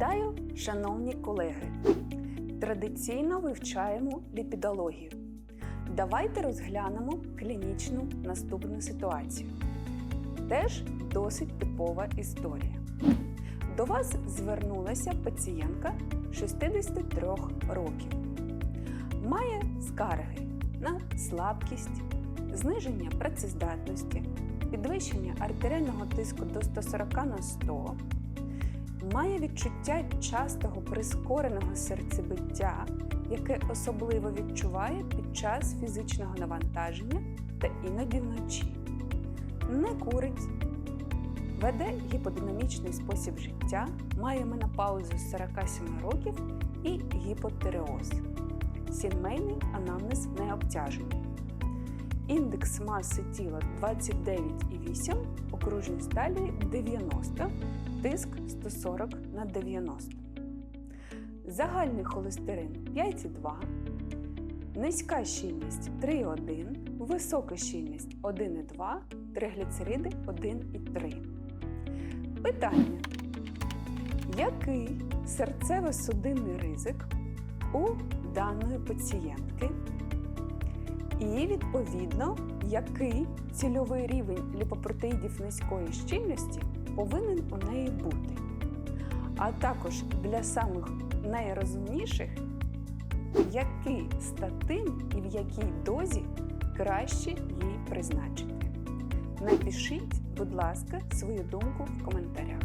Вітаю, шановні колеги! Традиційно вивчаємо ліпідологію. Давайте розглянемо клінічну наступну ситуацію. Теж досить типова історія. До вас звернулася пацієнтка 63 років. Має скарги на слабкість, зниження працездатності, підвищення артеріального тиску до 140 на 100, має відчуття частого прискореного серцебиття, яке особливо відчуває під час фізичного навантаження та іноді вночі, не курить, веде гіподинамічний спосіб життя, має менопаузу з 47 років і гіпотереоз. Сімейний анамнез не обтяжений. Індекс маси тіла 29,8, окружність талії 90, тиск 140 на 90. Загальний холестерин 5,2, низька щільність 3,1, висока щільність 1,2, тригліцериди 1,3. Питання. Який серцево-судинний ризик у даної пацієнтки? І відповідно, який цільовий рівень ліпопротеїдів низької щільності повинен у неї бути. А також для самих найрозумніших, який статин і в якій дозі краще їй призначити. Напишіть, будь ласка, свою думку в коментарях.